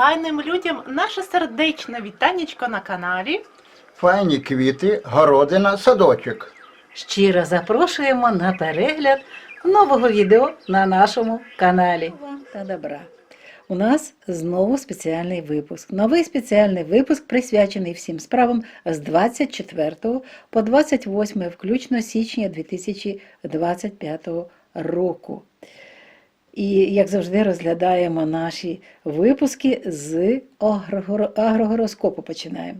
файним людям наше сердечне вітанечко на каналі. Файні квіти, городина, садочок. Щиро запрошуємо на перегляд нового відео на нашому каналі. Та добра. У нас знову спеціальний випуск. Новий спеціальний випуск присвячений всім справам з 24 по 28 включно січня 2025 року. І, як завжди, розглядаємо наші випуски з агрогороскопу. Починаємо.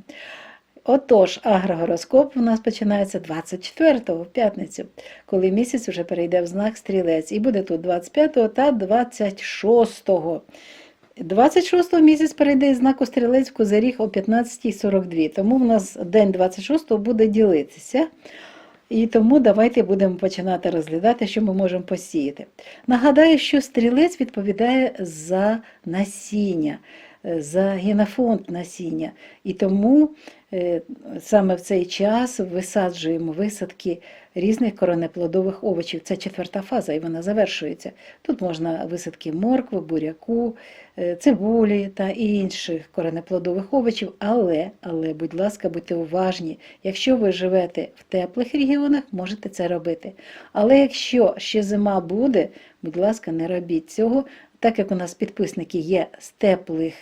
Отож, агрогороскоп у нас починається 24-го, в п'ятницю, коли місяць вже перейде в знак стрілець. І буде тут 25-го та 26-го. 26-го місяць перейде із знаку стрілець в козиріг о 15.42. Тому в нас день 26-го буде ділитися. І тому давайте будемо починати розглядати, що ми можемо посіяти. Нагадаю, що стрілець відповідає за насіння, за генофонд насіння. І тому е, саме в цей час висаджуємо висадки різних коронеплодових овочів. Це четверта фаза, і вона завершується. Тут можна висадки моркви, буряку, е, цибулі та інших коренеплодових овочів. Але, але, будь ласка, будьте уважні. Якщо ви живете в теплих регіонах, можете це робити. Але якщо ще зима буде, будь ласка, не робіть цього, так як у нас підписники є з теплих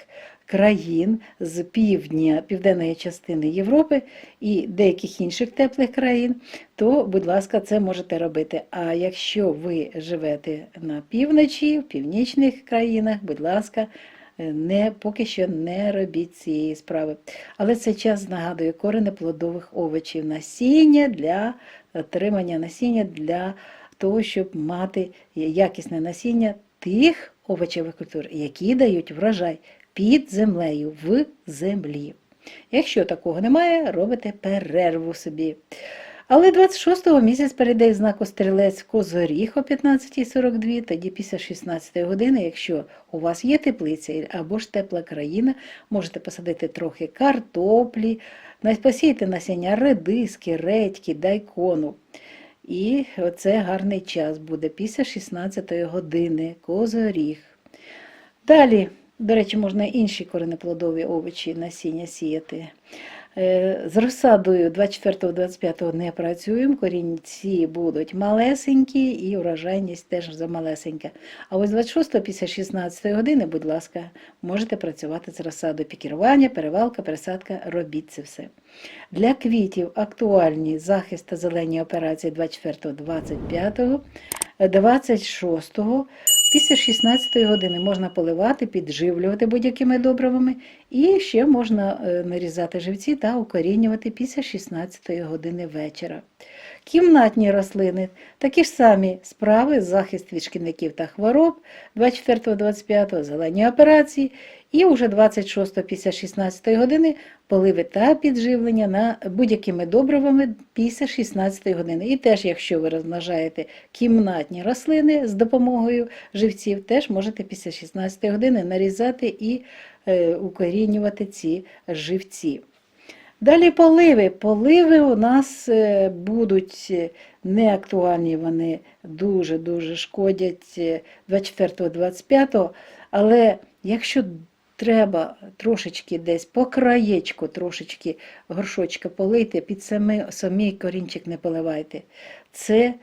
країн, з півдня, південної частини Європи і деяких інших теплих країн, то, будь ласка, це можете робити. А якщо ви живете на півночі, в північних країнах, будь ласка, не, поки що не робіть цієї справи. Але це час, нагадую, коренеплодових овочів, насіння для отримання насіння для того, щоб мати якісне насіння тих овочевих культур, які дають врожай під землею, в землі. Якщо такого немає, робите перерву собі. Але 26-го місяць перейде знаку стрілець в козоріг о 15.42, тоді після 16 години, якщо у вас є теплиця або ж тепла країна, можете посадити трохи картоплі, посіяти насіння редиски, редьки, дайкону. І оце гарний час буде після 16 години козоріг. Далі, до речі, можна інші коренеплодові овочі насіння сіяти. Е, З розсадою 24-25 не працюємо, корінці будуть малесенькі і врожайність теж замалесенька. А ось 26 після 16 години, будь ласка, можете працювати з розсадою пікірування, перевалка, пересадка, робіть це все. Для квітів актуальні захист та зелені операції 24-25, 26 Після 16 години можна поливати, підживлювати будь-якими добривами, і ще можна е, нарізати живці та укорінювати після 16 години вечора. Кімнатні рослини такі ж самі справи, захист від шкідників та хвороб 24-25 зелені операції, і вже 26 після 16 години поливи та підживлення на будь-якими добривами після 16 години. І теж, якщо ви розмножаєте кімнатні рослини з допомогою живців, теж можете після 16 години нарізати і е, укорінювати ці живці. Далі поливи. Поливи у нас е, будуть е, неактуальні, вони дуже-дуже шкодять е, 24-25, але якщо треба трошечки десь по краєчку, трошечки горшочка полити, під самий, самий корінчик не поливайте. Це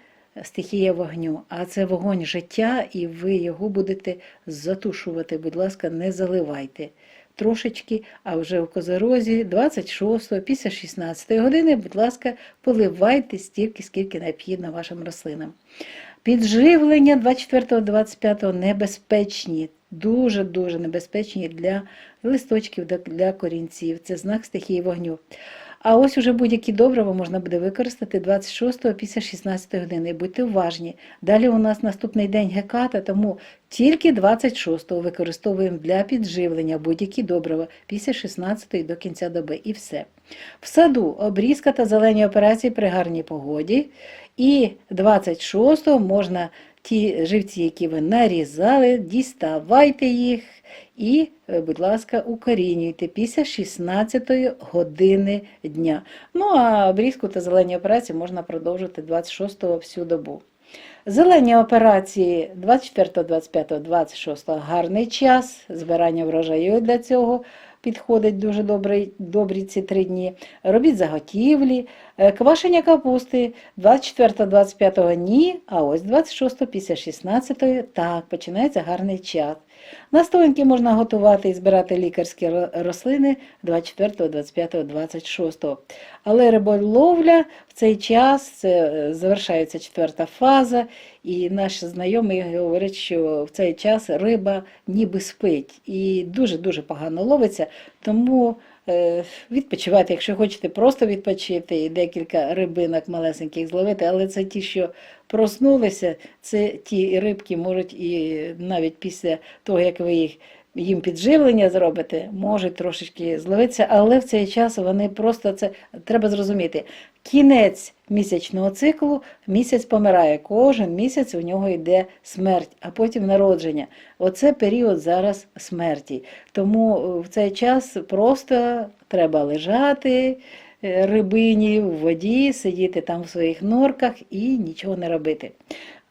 стихія вогню, а це вогонь життя, і ви його будете затушувати. Будь ласка, не заливайте. Трошечки, а вже в козорозі 26 після 16 години, будь ласка, поливайте стільки, скільки необхідно вашим рослинам. Підживлення 24-25 небезпечні, дуже-дуже небезпечні для листочків, для корінців. Це знак стихії вогню. А ось уже будь-які добрива можна буде використати 26 після 16 години. Будьте уважні. Далі у нас наступний день геката, тому тільки 26-го використовуємо для підживлення будь-які добрива після 16 до кінця доби. І все. В саду обрізка та зелені операції при гарній погоді. І 26-го можна ті живці, які ви нарізали, діставайте їх і, е, будь ласка, укорінюйте після 16 години дня. Ну а обрізку та зелені операції можна продовжити 26 всю добу. Зелені операції 24, 25, 26 гарний час. Збирання врожаю для цього підходить дуже добре, добрі ці три дні. Робіть заготівлі, Е, квашення капусти 24, 25 ні, а ось 26 після 16 так, починається гарний час. Настоянки можна готувати і збирати лікарські рослини 24, 25, 26. Але риболовля в цей час е, завершається четверта фаза, і наші знайомі говорять, що в цей час риба ніби спить і дуже-дуже погано ловиться. Тому е, відпочивайте, якщо хочете просто відпочити і декілька рибинок малесеньких зловити, але це ті, що проснулися, це ті рибки можуть і навіть після того, як ви їх їм підживлення зробите, можуть трошечки зловитися, але в цей час вони просто це треба зрозуміти. Кінець місячного циклу місяць помирає. Кожен місяць у нього йде смерть, а потім народження. Оце період зараз смерті. Тому е, в цей час просто треба лежати е, рибині в воді, сидіти там в своїх норках і нічого не робити.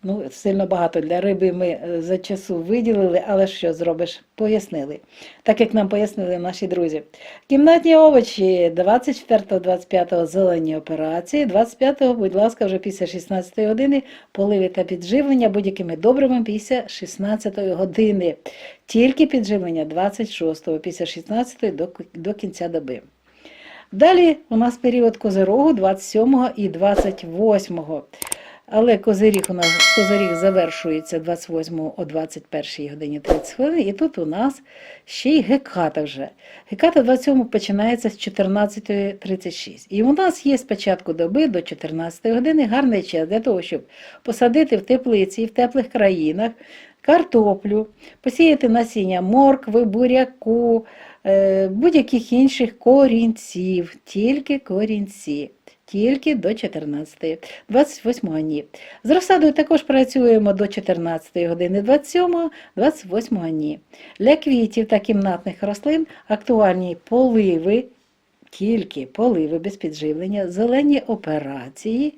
Ну, сильно багато для риби ми е, за часу виділили, але що зробиш? Пояснили. Так як нам пояснили наші друзі. Кімнатні овочі 24-25 зелені операції, 25-го, будь ласка, вже після 16 години поливи та підживлення будь-якими добривами після 16 години. Тільки підживлення 26-го, після 16 до, до кінця доби. Далі у нас період козирогу 27 і 28. Але козиріг у нас козиріг завершується 28 о 21 годині 30 хвилин, і тут у нас ще й геката вже. Геката 27 починається з 14.36. І у нас є з початку доби до 14 години гарний час для того, щоб посадити в теплиці в теплих країнах картоплю, посіяти насіння моркви, буряку, е, будь-яких інших корінців, тільки корінці. Тільки до 14, 28 ні. З розсадою також працюємо до 14 години 27, 28 ні. Для квітів та кімнатних рослин актуальні поливи, тільки поливи без підживлення, зелені операції.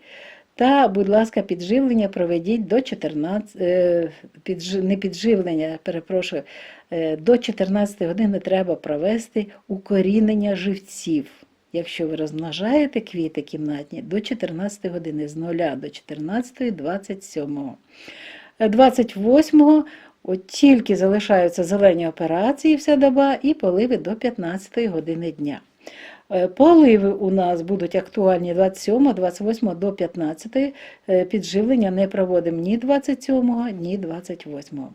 Та, будь ласка, підживлення проведіть до 14, е, підж- не підживлення, перепрошую, е, до 14 години треба провести укорінення живців. Якщо ви розмножаєте квіти кімнатні до 14 години з 0 до 14, 27. 28 от тільки залишаються зелені операції вся доба і поливи до 15 години дня. Е, Поливи у нас будуть актуальні 27, 28 до 15. Е, Підживлення не проводимо ні 27, ні 28.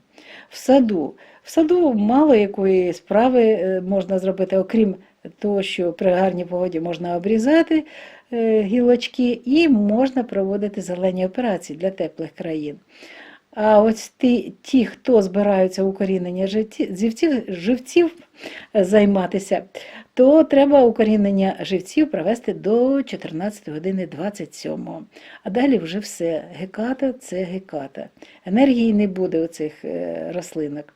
В саду. В саду мало якої справи е, можна зробити, окрім того, що при гарній погоді можна обрізати е, гілочки і можна проводити зелені операції для теплих країн. А ось ті, ті хто збираються укорінення живців, живців е, займатися, то треба укорінення живців провести до 14 години 27. А далі вже все. Геката це геката. Енергії не буде у цих е, рослинок.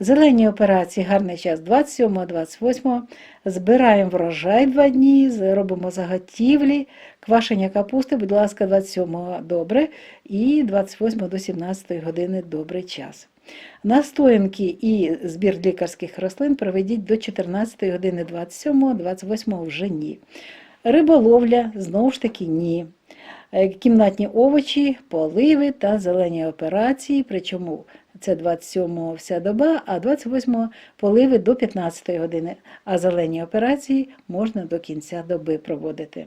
Зелені операції гарний час 27-28. Збираємо врожай два дні, робимо заготівлі, квашення капусти, будь ласка, 27 добре і 28 до 17 години добрий час. Настоянки і збір лікарських рослин проведіть до 14 години 27, 28 вже ні. Риболовля знову ж таки ні. Е, Кімнатні овочі, поливи та зелені операції, причому це 27 вся доба, а 28 поливи до 15 години, а зелені операції можна до кінця доби проводити.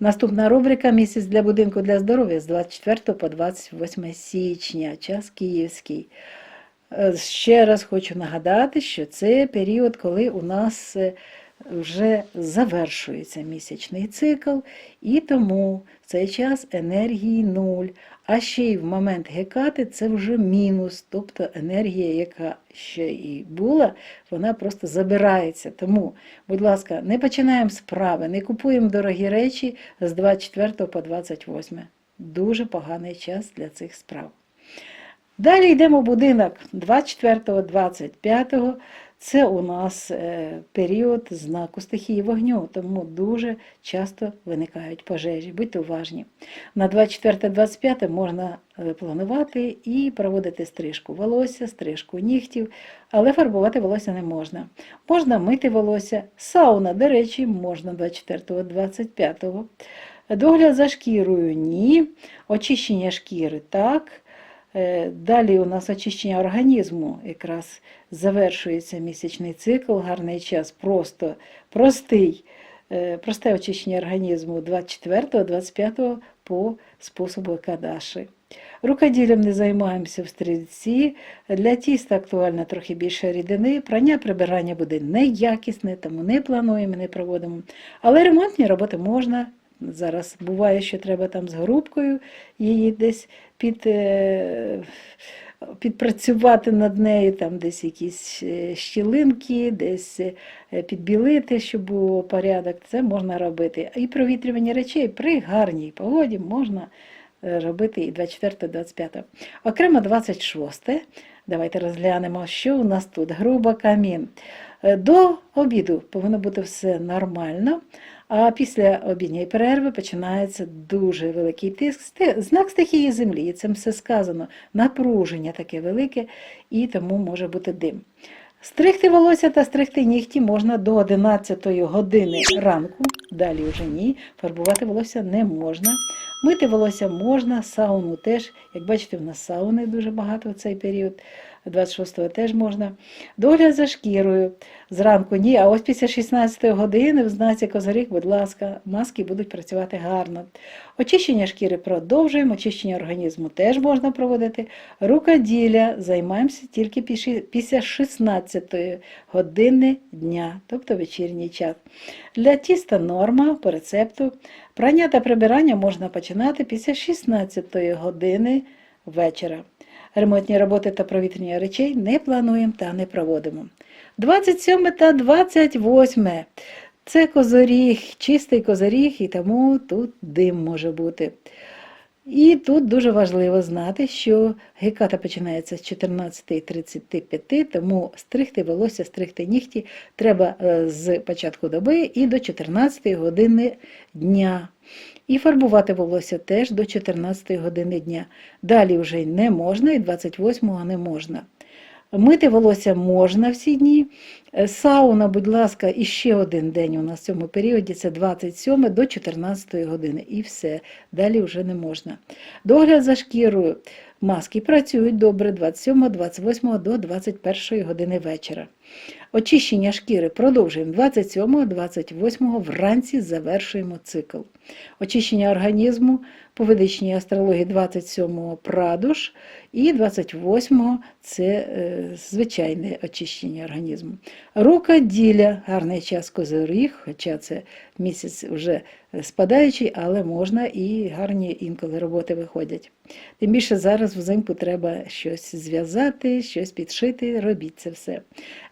Наступна рубрика Місяць для будинку для здоров'я з 24 по 28 січня, час київський. Е, Ще раз хочу нагадати, що це період, коли у нас е, вже завершується місячний цикл, і тому в цей час енергії нуль. А ще й в момент гекати це вже мінус, тобто енергія, яка ще і була, вона просто забирається. Тому, будь ласка, не починаємо справи, не купуємо дорогі речі з 24 по 28. Дуже поганий час для цих справ. Далі йдемо в будинок 24-25. Це у нас е, період знаку стихії вогню, тому дуже часто виникають пожежі. Будьте уважні. На 24-25 можна е, планувати і проводити стрижку волосся, стрижку нігтів, але фарбувати волосся не можна. Можна мити волосся, сауна, до речі, можна 24-25. Догляд за шкірою ні, очищення шкіри так. Е, Далі у нас очищення організму, якраз завершується місячний цикл, гарний час, просто простий, е, просте очищення організму 24-25 по способу Екадаші. Рукоділлям не займаємося в стрільці. Для тіста актуально трохи більше рідини. Прання прибирання буде неякісне, тому не плануємо, не проводимо. Але ремонтні роботи можна. Зараз буває, що треба там з грубкою її десь під, е, підпрацювати над нею, там десь якісь е, щілинки, десь е, підбілити, щоб був порядок. Це можна робити. І провітрювання речей при гарній погоді можна робити і 24-25. Окремо 26. Давайте розглянемо, що у нас тут. Груба камін. До обіду повинно бути все нормально. А після обідньої перерви починається дуже великий тиск. Знак стихії землі, і цим все сказано. Напруження таке велике, і тому може бути дим. Стригти волосся та стригти нігті можна до 11 години ранку, далі вже ні. Фарбувати волосся не можна. Мити волосся можна, сауну теж. Як бачите, в нас сауни дуже багато в цей період. 26-го теж можна. Догляд за шкірою. Зранку ні, а ось після 16 години в знаці козиріг, будь ласка, маски будуть працювати гарно. Очищення шкіри продовжуємо, очищення організму теж можна проводити. Рукоділля займаємося тільки після 16 години дня, тобто вечірній час. Для тіста норма по рецепту. Прання та прибирання можна починати після 16 години вечора. Ремонтні роботи та провітрення речей не плануємо та не проводимо. 27 та 28. Це козоріг, чистий козоріг, і тому тут дим може бути. І тут дуже важливо знати, що геката починається з 14.35, тому стригти волосся, стригти нігті треба е, з початку доби і до 14 години дня. І фарбувати волосся теж до 14 години дня. Далі вже не можна, і 28-го не можна. Мити волосся можна всі дні. Е, Сауна, будь ласка, і ще один день у нас в цьому періоді це 27 до 14 години. І все. Далі вже не можна. Догляд за шкірою. Маски працюють добре 27, 28 до 21 години вечора. Очищення шкіри продовжуємо 27, 28 вранці завершуємо цикл. Очищення організму по ведичній астрології 27 прадуш і 28 це е, звичайне очищення організму. Рукоділля, гарний час козиріг, хоча це місяць вже спадаючий, але можна і гарні інколи роботи виходять. Тим більше зараз взимку треба щось зв'язати, щось підшити, робіть це все.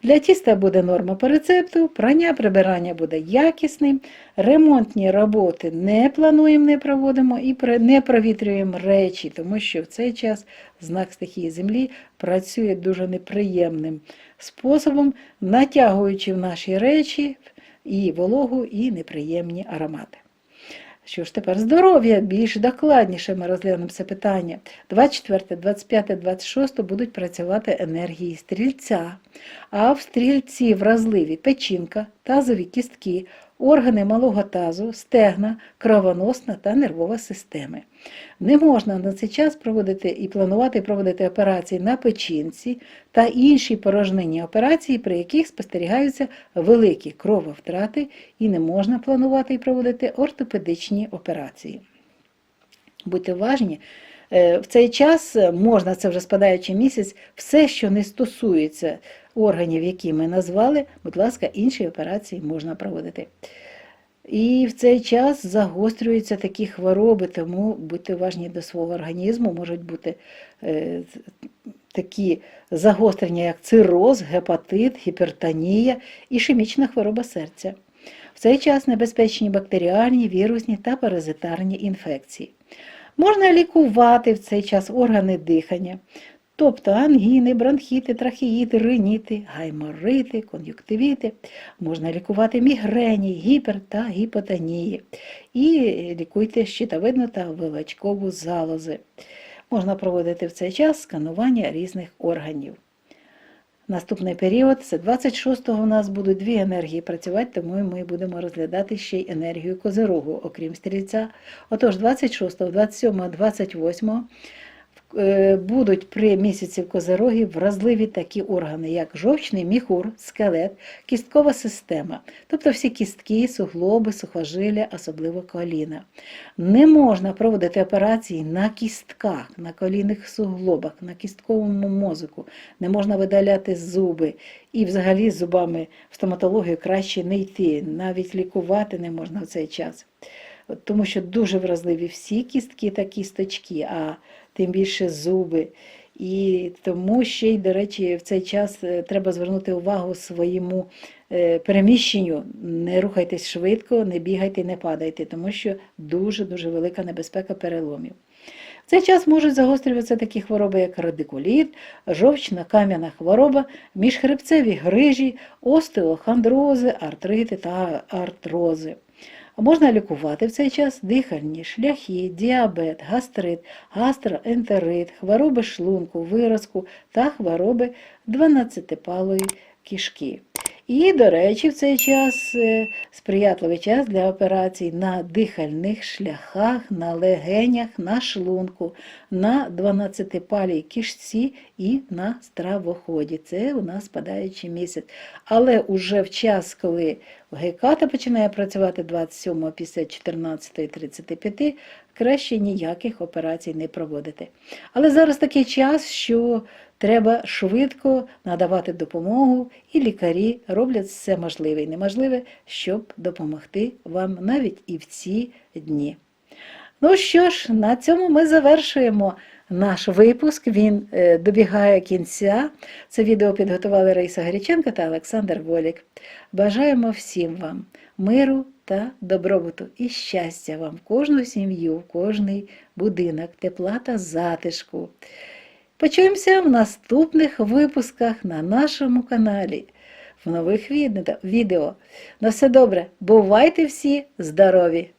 Для тіста буде норма по рецепту, прання прибирання буде якісним, ремонтні роботи не плануємо, не проводимо і не провітрюємо речі, тому що в цей час знак стихії землі працює дуже неприємним способом, натягуючи в наші речі і вологу, і неприємні аромати. Що ж тепер здоров'я? Більш докладніше ми розглянемо це питання. 24, 25, 26 будуть працювати енергії стрільця, а в стрільці вразливі печінка, тазові кістки, органи малого тазу, стегна, кровоносна та нервова системи. Не можна на цей час проводити і планувати проводити операції на печінці та інші порожнинні операції, при яких спостерігаються великі крововтрати, і не можна планувати і проводити ортопедичні операції. Будьте уважні, е, в цей час можна, це вже спадаючий місяць, все, що не стосується органів, які ми назвали, будь ласка, інші операції можна проводити. І в цей час загострюються такі хвороби, тому будьте уважні до свого організму, можуть бути е, такі загострення, як цироз, гепатит, гіпертонія, ішемічна хвороба серця. В цей час небезпечні бактеріальні, вірусні та паразитарні інфекції. Можна лікувати в цей час органи дихання. Тобто ангіни, бронхіти, трахеїти, риніти, гайморити, кон'юктивіти. Можна лікувати мігрені, гіпер та гіпотонії. І лікуйте щитовидну та вилачкову залози. Можна проводити в цей час сканування різних органів. Наступний період це 26-го у нас будуть дві енергії працювати, тому ми будемо розглядати ще й енергію козирогу, окрім стрільця. Отож, 26, 27, 28 е, будуть при місяці в козирогі вразливі такі органи, як жовчний міхур, скелет, кісткова система, тобто всі кістки, суглоби, сухожилля, особливо коліна. Не можна проводити операції на кістках, на колінних суглобах, на кістковому мозку, не можна видаляти зуби. І взагалі з зубами в стоматологію краще не йти, навіть лікувати не можна в цей час. Тому що дуже вразливі всі кістки та кісточки, а тим більше зуби. І тому ще й, до речі, в цей час е, треба звернути увагу своєму е, переміщенню. Не рухайтесь швидко, не бігайте, не падайте, тому що дуже-дуже велика небезпека переломів. В цей час можуть загострюватися такі хвороби, як радикуліт, жовчна кам'яна хвороба, міжхребцеві грижі, остеохондрози, артрити та артрози. А Можна лікувати в цей час дихальні шляхи, діабет, гастрит, гастроентерит, хвороби шлунку, виразку та хвороби 12-палої кишки. І, до речі, в цей час е, сприятливий час для операцій на дихальних шляхах, на легенях, на шлунку, на 12-палій кишці і на стравоході. Це у нас спадаючий місяць. Але уже в час, коли геката починає працювати 27 після 14.35, краще ніяких операцій не проводити. Але зараз такий час, що треба швидко надавати допомогу, і лікарі роблять все можливе і неможливе, щоб допомогти вам навіть і в ці дні. Ну що ж, на цьому ми завершуємо наш випуск. Він е, добігає кінця. Це відео підготували Раїса Гаріченко та Олександр Волік. Бажаємо всім вам миру та добробуту і щастя вам в кожну сім'ю, в кожний будинок, тепла та затишку. Почуємося в наступних випусках на нашому каналі, в нових відео. На все добре. Бувайте всі здорові!